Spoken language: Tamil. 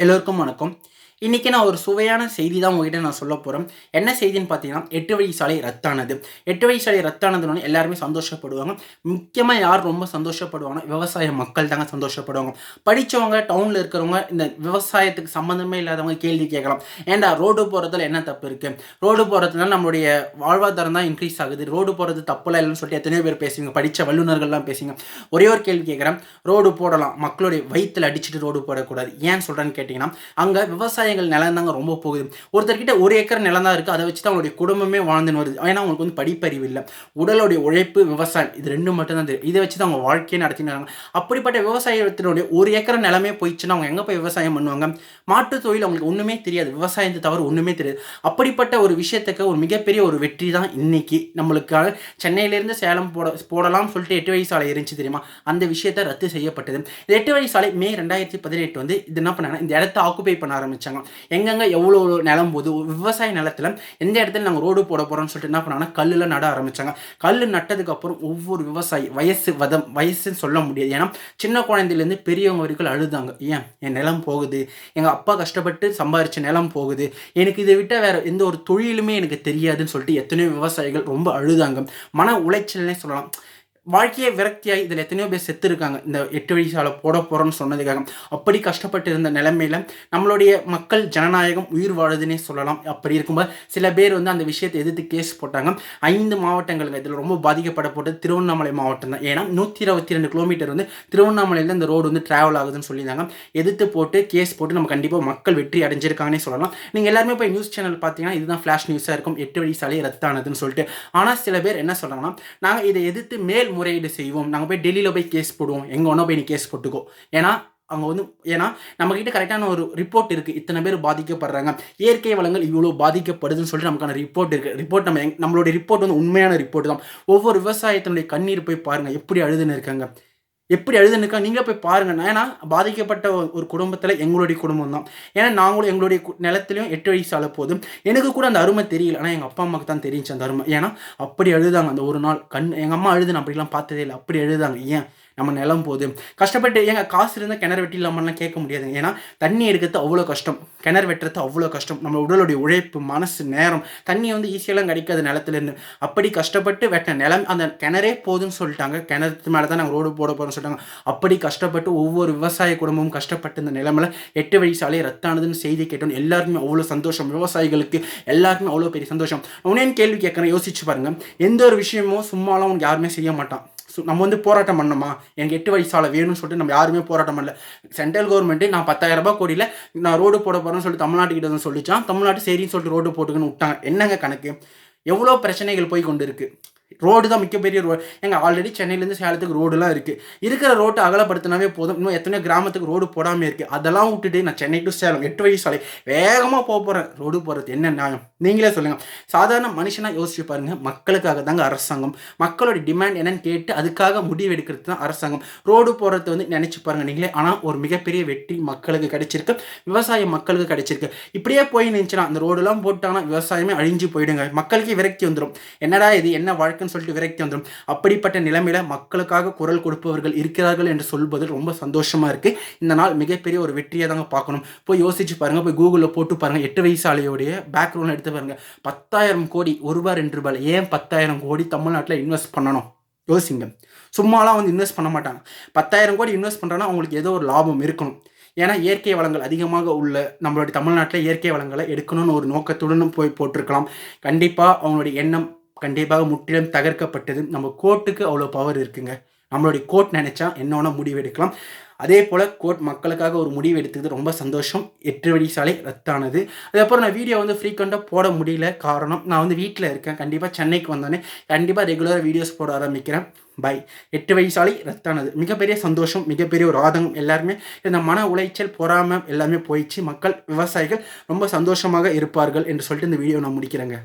எல்லோருக்கும் வணக்கம் இன்றைக்கி நான் ஒரு சுவையான செய்தி தான் உங்ககிட்ட நான் சொல்ல போகிறேன் என்ன செய்தின்னு பார்த்தீங்கன்னா எட்டு வழி சாலை ரத்தானது. எட்டு வழி சாலை ரத்தானதுன்னு எல்லாருமே சந்தோஷப்படுவாங்க. முக்கியமாக யார் ரொம்ப சந்தோஷப்படுவாங்கன்னா விவசாய மக்கள் தாங்க சந்தோஷப்படுவாங்க. படித்தவங்க டவுனில் இருக்கிறவங்க இந்த விவசாயத்துக்கு சம்மந்தமே இல்லாதவங்க கேள்வி கேட்கலாம். ஏன்டா ரோடு போகிறதுல என்ன தப்பு இருக்குது ரோடு போகிறதுனால நம்மளுடைய வாழ்வாதாரம் தான் இன்க்ரீஸ் ஆகுது. ரோடு போகிறது தப்புலாம் இல்லைன்னு சொல்லிட்டு எத்தனையோ பேர் பேசுவீங்க. படித்த வல்லுநர்கள்லாம் பேசுங்க ஒரே ஒரு கேள்வி கேட்குறேன். ரோடு போடலாம். மக்களுடைய வயிற்றில் அடிச்சுட்டு ரோடு போடக்கூடாது. ஏன் சொல்கிறேன்னு கேட்டிங்கன்னா அங்கே விவசாயிகள் நிலம் தாங்க ரொம்ப போகுது. ஒருத்தர்கிட்ட ஒரு ஏக்கர் நிலம் தான் இருக்குது அதை வச்சு தான் அவங்களுடைய குடும்பமே வாழ்ந்துன்னு வருது. ஏன்னா அவங்களுக்கு வந்து படிப்பறிவு இல்லை. உடலுடைய உழைப்பு விவசாயம் இது ரெண்டும் மட்டும்தான் தெரியும். இதை வச்சு தான் அவங்க வாழ்க்கையை நடத்தின்னு வராங்க அப்படிப்பட்ட விவசாயத்தினுடைய ஒரு ஏக்கர் நிலமே போயிடுச்சுன்னா அவங்க எங்கே போய் விவசாயம் பண்ணுவாங்க? மாட்டுத் தொழில் அவங்களுக்கு ஒன்றுமே தெரியாது. விவசாயத்தை தவிர ஒன்றுமே தெரியாது. அப்படிப்பட்ட ஒரு விஷயத்துக்கு ஒரு மிகப்பெரிய ஒரு வெற்றி தான் இன்னைக்கு நம்மளுக்காக சென்னையிலேருந்து சேலம் போட போடலாம்னு சொல்லிட்டு எட்டு வழி சாலை இருந்துச்சு தெரியுமா? அந்த விஷயத்தை ரத்து செய்யப்பட்டது. இந்த எட்டு வழி சாலை மே ரெண்டாயிரத்தி பதினெட்டு வந்து இது என்ன பண்ணாங்கன்னா இந்த இடத்த ஆக்குபை பண்ண ஆரம்பிச்சாங்க எங்கெங்கே எவ்வளோ நிலம் போது விவசாய நிலத்தில் எந்த இடத்துல நாங்கள் ரோடு போட போகிறோம்னு சொல்லிட்டு என்ன பண்ணாங்கன்னா கல்லில் நட ஆரம்பிச்சாங்க. கல் நட்டதுக்கப்புறம் ஒவ்வொரு விவசாயி வயசு வதம் வயசுன்னு சொல்ல முடியாது. ஏன்னா சின்ன குழந்தையிலேருந்து பெரியவங்க வரைக்கும் அழுதாங்க. ஏன்? என் நிலம் போகுது. எங்கள் அப்பா கஷ்டப்பட்டு சம்பாரிச்ச நிலம் போகுது. எனக்கு இதை விட்டால் வேறு எந்த ஒரு தொழிலுமே எனக்கு தெரியாதுன்னு சொல்லிட்டு எத்தனையோ விவசாயிகள் ரொம்ப அழுதாங்க. மன உளைச்சல்னே சொல்லலாம். வாழ்க்கையே விரக்தியாகி இதில் எத்தனையோ பேர் செத்து இருக்காங்க இந்த எட்டு வழி சாலை போட போகிறோன்னு சொன்னதுக்காக. அப்படி கஷ்டப்பட்டு இருந்த நிலைமையில் நம்மளுடைய மக்கள் ஜனநாயகம் உயிர் வாழுதுன்னே சொல்லலாம். அப்படி இருக்கும்போது சில பேர் வந்து அந்த விஷயத்தை எதிர்த்து கேஸ் போட்டாங்க. ஐந்து மாவட்டங்களுக்கு இதில் ரொம்ப பாதிக்கப்பட போட்டது திருவண்ணாமலை மாவட்டம் தான். ஏன்னா நூற்றி இருபத்தி ரெண்டு கிலோமீட்டர் வந்து திருவண்ணாமலையில் இந்த ரோடு வந்து ட்ராவல் ஆகுதுன்னு சொல்லியிருந்தாங்க. எதிர்த்து போட்டு கேஸ் போட்டு நம்ம கண்டிப்பாக மக்கள் வெற்றி அடைஞ்சிருக்காங்கன்னே சொல்லலாம். நீங்கள் எல்லாருமே போய் நியூஸ் சேனல் பார்த்தீங்கன்னா இதுதான் ஃப்ளாஷ் நியூஸாக இருக்கும். எட்டு வழி சாலை ரத்தானதுன்னு சொல்லிட்டு. ஆனால் சில பேர் என்ன சொல்கிறாங்கன்னா நாங்கள் இதை எதிர்த்து மேல் முறையீடு செய்வோம். நாங்கள் போய் டெல்லியில் போய் கேஸ் போடுவோம். எங்கே ஒன்றா போய் நீ கேஸ் போட்டுக்கோ. ஏன்னா அவங்க வந்து ஏன்னா நம்மக்கிட்ட கரெக்டான ஒரு ரிப்போர்ட் இருக்குது இத்தனை பேர் பாதிக்கப்படுறாங்க. இயற்கை வளங்கள் இவ்வளோ பாதிக்கப்படுதுன்னு சொல்லிட்டு நமக்கான ரிப்போர்ட் இருக்குது ரிப்போர்ட் நம்ம எங் நம்மளுடைய ரிப்போர்ட் வந்து உண்மையான ரிப்போர்ட் தான். ஒவ்வொரு விவசாயத்தினுடைய கண்ணீர் போய் பாருங்கள் எப்படி அழுதுன்னு இருக்காங்க. எப்படி எழுதுனுக்கா இருக்கா நீங்களே போய் பாருங்க. ஏன்னா பாதிக்கப்பட்ட ஒரு குடும்பத்தில் எங்களுடைய குடும்பம் தான் ஏன்னா நாங்களும் எங்களுடைய கு- நிலத்துலையும் எட்டு வயசு ஆள போதும் எனக்கு கூட அந்த அருமை தெரியல. ஆனால் எங்கள் அப்பா அம்மாவுக்கு தான் தெரிஞ்சு அந்த அருமை. ஏன்னா அப்படி அழுதாங்க அந்த ஒரு நாள் கண் எங்கள் அம்மா அழுது நான் அப்படிலாம் பார்த்ததே இல்லை. அப்படி அழுதாங்க ஏன்? நம்ம நிலம் போகுது. கஷ்டப்பட்டு ஏங்க காசு இருந்தால் கிணறு வெட்டி இல்லாமல்லாம் கேட்க முடியாதுங்க ஏன்னா தண்ணி எடுக்கிறது அவ்வளோ கஷ்டம். கிணறு வெட்டுறது அவ்வளோ கஷ்டம். நம்ம உடலுடைய உழைப்பு மனசு நேரம் தண்ணி வந்து ஈஸியெல்லாம் கிடைக்காது நிலத்துலேருந்து. அப்படி கஷ்டப்பட்டு வெட்ட நிலம் அந்த கிணறே போதுன்னு சொல்லிட்டாங்க. கிணத்து மேலே தான் நாங்கள் ரோடு போட போகிறோம்னு சொல்லிட்டாங்க. அப்படி கஷ்டப்பட்டு ஒவ்வொரு விவசாய குடும்பமும் கஷ்டப்பட்டு இந்த நிலமில் எட்டு வழி சாலையை ரத்தானதுன்னு செய்தி கேட்டோம். எல்லாருக்குமே அவ்வளோ சந்தோஷம். விவசாயிகளுக்கு எல்லாருக்குமே அவ்வளோ பெரிய சந்தோஷம். உடனே கேள்வி கேட்குறேன். யோசிச்சு பாருங்கள் எந்த ஒரு விஷயமும் சும்மாலாம் உனக்கு யாருமே செய்ய மாட்டான். நம்ம வந்து போராட்டம் பண்ணோமா? எனக்கு எட்டு வழி சாலை வேணும்னு சொல்லிட்டு நம்ம யாருமே போராட்டம் பண்ணல. சென்ட்ரல் கவர்மெண்ட்டு நான் பத்தாயிரம் ரூபாய் கோடியில் நான் ரோடு போட போகிறேன்னு சொல்லிட்டு தமிழ்நாட்டுக்கிட்ட வந்து சொல்லிச்சான். தமிழ்நாட்டு சரின்னு சொல்லிட்டு ரோடு போட்டுக்கணும் விட்டாங்க. என்னங்க கணக்கு? எவ்வளோ பிரச்சனைகள் போய் கொண்டு இருக்குது ரோடு தான் மிகப்பெரிய ரோடு எங்கள் ஆல்ரெடி சென்னையிலேருந்து சேலத்துக்கு ரோடுலாம் இருக்குது இருக்கிற ரோட்டை அகலப்படுத்தினாவே போதும். இன்னும் எத்தனையோ கிராமத்துக்கு ரோடு போடாமல் இருக்குது அதெல்லாம் விட்டுட்டு நான் சென்னை டு சேலம் எட்டு வயசு சாலை. வேகமாக போக போகிறேன் ரோடு போகிறது என்ன நியாயம்? நீங்களே சொல்லுங்கள் சாதாரண மனுஷனாக யோசிச்சு பாருங்கள் மக்களுக்காக தாங்க அரசாங்கம். மக்களோட டிமாண்ட் என்னன்னு கேட்டு அதுக்காக முடிவு எடுக்கிறது தான் அரசாங்கம். ரோடு போகிறது வந்து நினச்சி பாருங்கள் நீங்களே. ஆனால் ஒரு மிகப்பெரிய வெற்றி மக்களுக்கு கிடைச்சிருக்கு. விவசாய மக்களுக்கு கிடைச்சிருக்கு. இப்படியே போய் நினச்சினா அந்த ரோடெல்லாம் போட்டாங்கன்னா விவசாயமே அழிஞ்சு போயிடுங்க. மக்களுக்கே விரக்தி வந்துடும் என்னடா இது? என்ன வாழ்க்கை? சொல்லிட்டு விரக்தி வந்துடும் அப்படிப்பட்ட நிலைமையில மக்களுக்காக குரல் கொடுப்பவர்கள் இருக்கிறார்கள் என்று சொல்வது ரொம்ப சந்தோஷமா இருக்கு. இந்த நாள் மிகப்பெரிய ஒரு வெற்றியை தாங்க பார்க்கணும். போய் யோசிச்சு பாருங்க போய் கூகுளில் போட்டு பாருங்க எட்டு வயசாலையோடைய பேக்ரவுண்ட் எடுத்து பாருங்க. பத்தாயிரம் கோடி ஒரு ரூபாய் ரெண்டு ரூபாய் ஏன் பத்தாயிரம் கோடி தமிழ்நாட்டில் இன்வெஸ்ட் பண்ணணும்? யோசிங்க. சும்மாலாம் வந்து இன்வெஸ்ட் பண்ண மாட்டாங்க. பத்தாயிரம் கோடி இன்வெஸ்ட் பண்ணுறோன்னா அவங்களுக்கு ஏதோ ஒரு லாபம் இருக்கணும். ஏன்னா இயற்கை வளங்கள் அதிகமாக உள்ள நம்மளுடைய தமிழ்நாட்டில் இயற்கை வளங்களை எடுக்கணும்னு ஒரு நோக்கத்துடன் போய் போட்டிருக்கலாம். கண்டிப்பாக அவங்களுடைய எண்ணம் கண்டிப்பாக முற்றிலும் தகர்க்கப்பட்டது. நம்ம கோர்ட்டுக்கு அவ்வளோ பவர் இருக்குங்க. நம்மளுடைய கோர்ட் நினைச்சா என்ன முடிவு எடுக்கலாம் அதே போல் கோர்ட் மக்களுக்காக ஒரு முடிவு எடுத்தது ரொம்ப சந்தோஷம். எட்டு வழி சாலை ரத்தானது. அதுக்கப்புறம் நான் வீடியோ வந்து ஃப்ரீக்வெண்ட்டாக போட முடியல. காரணம் நான் வந்து வீட்டில் இருக்கேன். கண்டிப்பாக சென்னைக்கு வந்தோடனே கண்டிப்பாக ரெகுலராக வீடியோஸ் போட ஆரம்பிக்கிறேன். பை எட்டு வழி சாலை ரத்தானது. மிகப்பெரிய சந்தோஷம் மிகப்பெரிய ஒரு ஆதங்கம் எல்லாருமே. இந்த மன உளைச்சல் பொறாமை எல்லாமே போயிடுச்சு. மக்கள் விவசாயிகள் ரொம்ப சந்தோஷமாக இருப்பார்கள் என்று சொல்லிட்டு இந்த வீடியோ நான் முடிக்கிறேங்க.